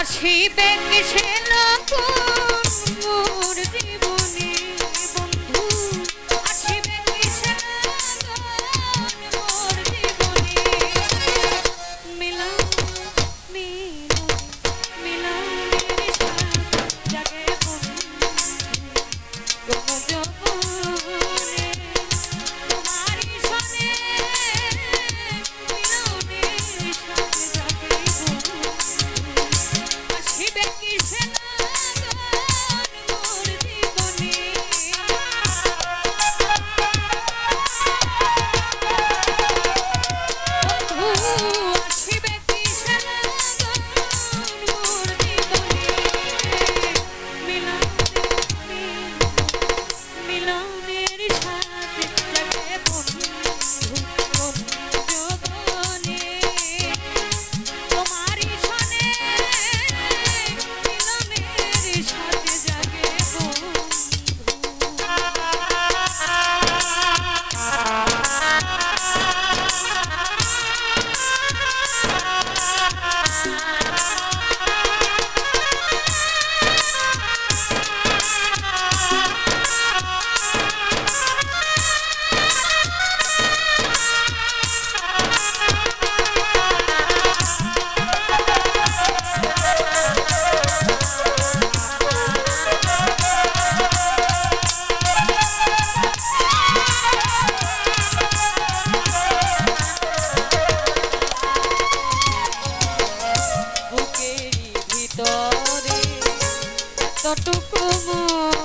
আসিবে কিসে মোর জীবনে। ভিতরে তটুকু মন